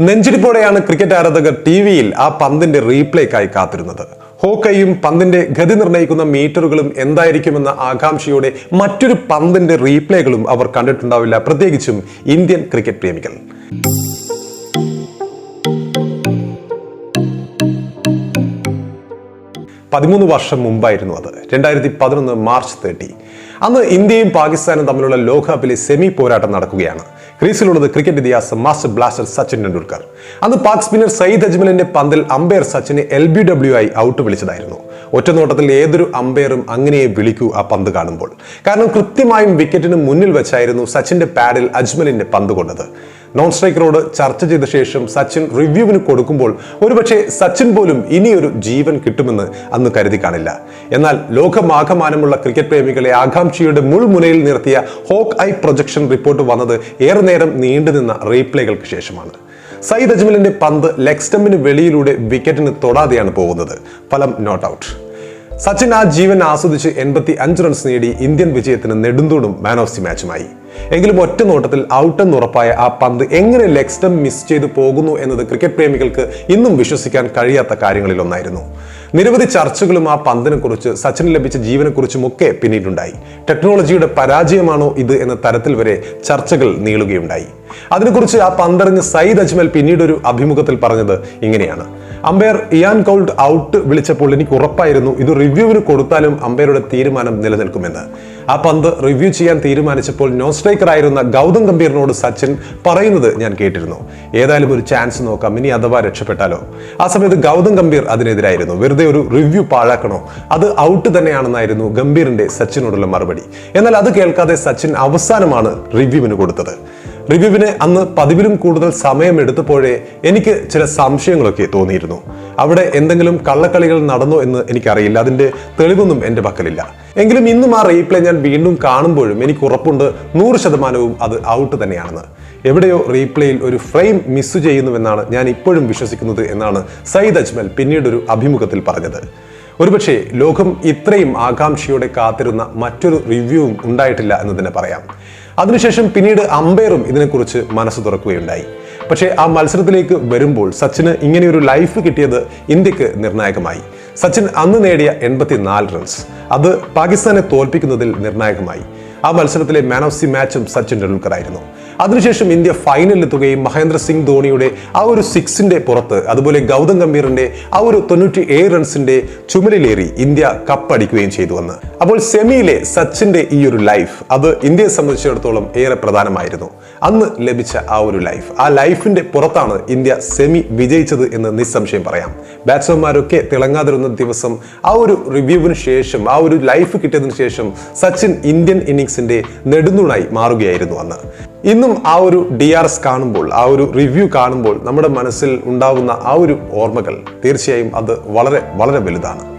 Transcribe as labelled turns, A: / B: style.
A: നെഞ്ചിടിപ്പോടെയാണ് cricket ആരാധകർ T വിയിൽ ആ പന്തിന്റെ റീപ്ലേക്കായി കാത്തിരുന്നത്. ഹോക്കയും പന്തിന്റെ ഗതി നിർണയിക്കുന്ന മീറ്ററുകളും എന്തായിരിക്കുമെന്ന ആകാംക്ഷയോടെ മറ്റൊരു പന്തിന്റെ റീപ്ലേകളും അവർ കണ്ടിട്ടുണ്ടാവില്ല. പ്രത്യേകിച്ചും ഇന്ത്യൻ ക്രിക്കറ്റ് പ്രേമികൾ. പതിമൂന്ന് വർഷം മുമ്പായിരുന്നു അത്. രണ്ടായിരത്തി പതിനൊന്ന് മാർച്ച് തേർട്ടി. അന്ന് ഇന്ത്യയും പാകിസ്ഥാനും തമ്മിലുള്ള ലോകകപ്പിലെ സെമി പോരാട്ടം നടക്കുകയാണ്. ക്രീസിലുള്ളത് ക്രിക്കറ്റ് ഇതിഹാസം മാസ്റ്റർ ബ്ലാസ്റ്റർ സച്ചിൻ ടെണ്ടുൽക്കർ. അന്ന് പാക് സ്പിന്നർ സയ്യിദ് അജ്മലിന്റെ പന്തിൽ അമ്പയർ സച്ചിനെ എൽ ബി ഡബ്ല്യു ആയി ഔട്ട് വിളിച്ചതായിരുന്നു. ഒറ്റനോട്ടത്തിൽ ഏതൊരു അമ്പയറും അങ്ങനെയെ വിളിക്കൂ ആ പന്ത് കാണുമ്പോൾ. കാരണം കൃത്യമായും വിക്കറ്റിന് മുന്നിൽ വെച്ചായിരുന്നു സച്ചിന്റെ പാഡിൽ അജ്മലിന്റെ പന്ത് കൊണ്ടത്. നോൺ സ്ട്രൈക്കറോട് ചർച്ച ചെയ്ത ശേഷം സച്ചിൻ റിവ്യൂവിന് കൊടുക്കുമ്പോൾ ഒരുപക്ഷെ സച്ചിൻ പോലും ഇനിയൊരു ജീവൻ കിട്ടുമെന്ന് അന്ന് കരുതി കാണില്ല. എന്നാൽ ലോകമാകമാനമുള്ള ക്രിക്കറ്റ് പ്രേമികളെ ആകാംക്ഷയുടെ മുൾമുനയിൽ നിർത്തിയ ഹോക്ക് ഐ പ്രൊജക്ഷൻ റിപ്പോർട്ട് വന്നത് ഏറെ നേരം നീണ്ടുനിന്ന റീപ്ലേകൾക്ക് ശേഷമാണ്. സയ്യിദ് അജ്മലിന്റെ പന്ത് ലെഗ് സ്റ്റമ്പിന് വെളിയിലൂടെ വിക്കറ്റിന് തൊടാതെയാണ് പോകുന്നത്. ഫലം നോട്ട് ഔട്ട് സച്ചിൻ ആ ജീവൻ ആസ്വദിച്ച് എൺപത്തി അഞ്ച് റൺസ് നേടി ഇന്ത്യൻ വിജയത്തിന് നെടുന്തൂണും മാൻ ഓഫ് ദി മാച്ചുമായി എങ്കിലും ഒറ്റ നോട്ടത്തിൽ ഔട്ടെന്ന് ഉറപ്പായ ആ പന്ത് എങ്ങനെ ലെഗ് സ്റ്റംപ് മിസ് ചെയ്തു പോകുന്നു എന്നത് ക്രിക്കറ്റ് പ്രേമികൾക്ക് ഇന്നും വിശ്വസിക്കാൻ കഴിയാത്ത കാര്യങ്ങളിലൊന്നായിരുന്നു. നിരവധി ചർച്ചകളും ആ പന്തിനെ കുറിച്ച് സച്ചിന് ലഭിച്ച ജീവനെക്കുറിച്ചും ഒക്കെ പിന്നീടുണ്ടായി. ടെക്നോളജിയുടെ പരാജയമാണോ ഇത് എന്ന തരത്തിൽ വരെ ചർച്ചകൾ നീളുകയുണ്ടായി. അതിനെക്കുറിച്ച് ആ പന്തറിഞ്ഞ് സയ്യിദ് അജ്മൽ പിന്നീടൊരു അഭിമുഖത്തിൽ പറഞ്ഞത് ഇങ്ങനെയാണ്. അമ്പയർ ഇയാൻ കൗൾഡ് ഔട്ട് വിളിച്ചപ്പോൾ എനിക്ക് ഉറപ്പായിരുന്നു ഇത് റിവ്യൂവിന് കൊടുത്താലും അമ്പയറുടെ തീരുമാനം നിലനിൽക്കുമെന്ന്. ആ പന്ത് റിവ്യൂ ചെയ്യാൻ തീരുമാനിച്ചപ്പോൾ നോൺ സ്ട്രൈക്കർ ആയിരുന്ന ഗൗതം ഗംഭീറിനോട് സച്ചിൻ പറയുന്നത് ഞാൻ കേട്ടിരുന്നു. ഏതായാലും ഒരു ചാൻസ് നോക്കാം ഇനി അഥവാ രക്ഷപ്പെട്ടാലോ. ആ സമയത്ത് ഗൗതം ഗംഭീർ അതിനെതിരായിരുന്നു. വെറുതെ ഒരു റിവ്യൂ പാഴാക്കണോ? അത് ഔട്ട് തന്നെയാണെന്നായിരുന്നു ഗംഭീറിന്റെ സച്ചിനോടുള്ള മറുപടി. എന്നാൽ അത് കേൾക്കാതെ സച്ചിൻ അവസാനമാണ് റിവ്യൂവിന് കൊടുത്തത്. റിവ്യൂവിന് അന്ന് പതിവിലും കൂടുതൽ സമയം എടുത്തപ്പോഴേ എനിക്ക് ചില സംശയങ്ങളൊക്കെ തോന്നിയിരുന്നു. അവിടെ എന്തെങ്കിലും കള്ളക്കളികൾ നടന്നോ എന്ന് എനിക്കറിയില്ല. അതിന്റെ തെളിവൊന്നും എന്റെ പക്കലില്ല. എങ്കിലും ഇന്നും ആ റീപ്ലേ ഞാൻ വീണ്ടും കാണുമ്പോഴും എനിക്ക് ഉറപ്പുണ്ട് നൂറ് ശതമാനവും അത് ഔട്ട് തന്നെയാണെന്ന്. എവിടെയോ റീപ്ലേയിൽ ഒരു ഫ്രെയിം മിസ് ചെയ്യുന്നുവെന്നാണ് ഞാൻ ഇപ്പോഴും വിശ്വസിക്കുന്നത് എന്നാണ് സയ്യിദ് അജ്മൽ പിന്നീട് ഒരു അഭിമുഖത്തിൽ പറഞ്ഞത്. ഒരുപക്ഷെ ലോകം ഇത്രയും ആകാംക്ഷയോടെ കാത്തിരുന്ന മറ്റൊരു റിവ്യൂവും ഉണ്ടായിട്ടില്ല എന്ന് തന്നെ പറയാം. അതിനുശേഷം പിന്നീട് അമ്പയറും ഇതിനെക്കുറിച്ച് മനസ്സ് തുറക്കുകയുണ്ടായി. പക്ഷേ ആ മത്സരത്തിലേക്ക് വരുമ്പോൾ സച്ചിന് ഇങ്ങനെയൊരു ലൈഫ് കിട്ടിയത് ഇന്ത്യയ്ക്ക് നിർണായകമായി. സച്ചിൻ അന്ന് നേടിയ എൺപത്തിനാല് റൺസ് അത് പാകിസ്ഥാനെ തോൽപ്പിക്കുന്നതിൽ നിർണായകമായി. ആ മത്സരത്തിലെ മാൻ ഓഫ് സി മാച്ചും സച്ചിൻ ടെണ്ടുൽക്കർ ആയിരുന്നു അതിനുശേഷം ഇന്ത്യ ഫൈനലിലെത്തുകയും മഹേന്ദ്ര സിംഗ് ധോണിയുടെ ആ ഒരു സിക്സിന്റെ പുറത്ത് അതുപോലെ ഗൗതം ഗംഭീറിന്റെ ആ ഒരു തൊണ്ണൂറ്റി ഏഴ് റൺസിന്റെ ചുമലിലേറി ഇന്ത്യ കപ്പടിക്കുകയും ചെയ്തു വന്ന് അപ്പോൾ സെമിയിലെ സച്ചിന്റെ ഈ ഒരു ലൈഫ് അത് ഇന്ത്യയെ സംബന്ധിച്ചിടത്തോളം ഏറെ പ്രധാനമായിരുന്നു. അന്ന് ലഭിച്ച ആ ഒരു ലൈഫ് ആ ലൈഫിന്റെ പുറത്താണ് ഇന്ത്യ സെമി വിജയിച്ചത് എന്ന് നിസ്സംശയം പറയാം. ബാറ്റ്സ്മാൻമാരൊക്കെ തിളങ്ങാതിരുന്ന ദിവസം ആ ഒരു റിവ്യൂവിന് ശേഷം ആ ഒരു ലൈഫ് കിട്ടിയതിനു ശേഷം സച്ചിൻ ഇന്ത്യൻ ഇന്നിങ്സിന്റെ നെടുന്നുണായി മാറുകയായിരുന്നു അന്ന്. ഇന്നും ആ ഒരു ഡി ആർ എസ് കാണുമ്പോൾ ആ ഒരു റിവ്യൂ കാണുമ്പോൾ നമ്മുടെ മനസ്സിൽ ഉണ്ടാകുന്ന ആ ഒരു ഓർമ്മകൾ തീർച്ചയായും അത് വളരെ വളരെ വലുതാണ്.